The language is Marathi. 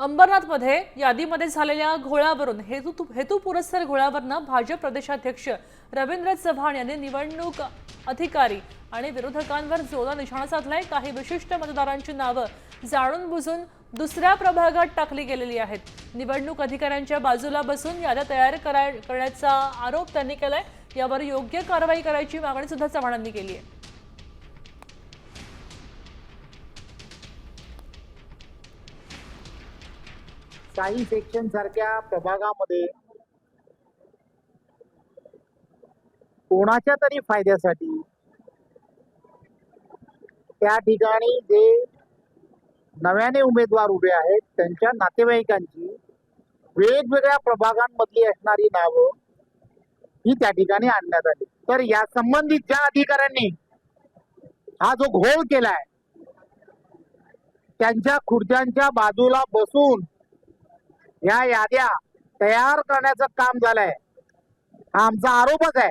अंबरनाथमध्ये यादीमध्ये झालेल्या घोळावरून हेतू हेतू पुरस्सर घोळावरनं भाजप प्रदेशाध्यक्ष रवींद्र चव्हाण यांनी निवडणूक अधिकारी आणि विरोधकांवर जोरदार निशाणा साधलाय. काही विशिष्ट मतदारांची नावं जाणून बुजून दुसऱ्या प्रभागात टाकली गेलेली आहेत. निवडणूक अधिकाऱ्यांच्या बाजूला बसून याद्या तयार कराय करण्याचा आरोप त्यांनी केलाय. यावर योग्य कारवाई करायची मागणी सुद्धा चव्हाणांनी केली आहे. काही सेक्शन सारख्या प्रभागामध्ये कोणाच्या तरी फायद्यासाठी त्या ठिकाणी जे नव्याने उमेदवार उभे आहेत त्यांच्या नातेवाईकांची वेगवेगळ्या प्रभागांमधली असणारी नावं ही त्या ठिकाणी आणण्यात आली. तर या संबंधित ज्या अधिकाऱ्यांनी हा जो घोळ केलाय त्यांच्या खुर्च्यांच्या बाजूला बसून या याद्या तयार करण्याचं काम झालंय. हा आमचा आरोपच आहे.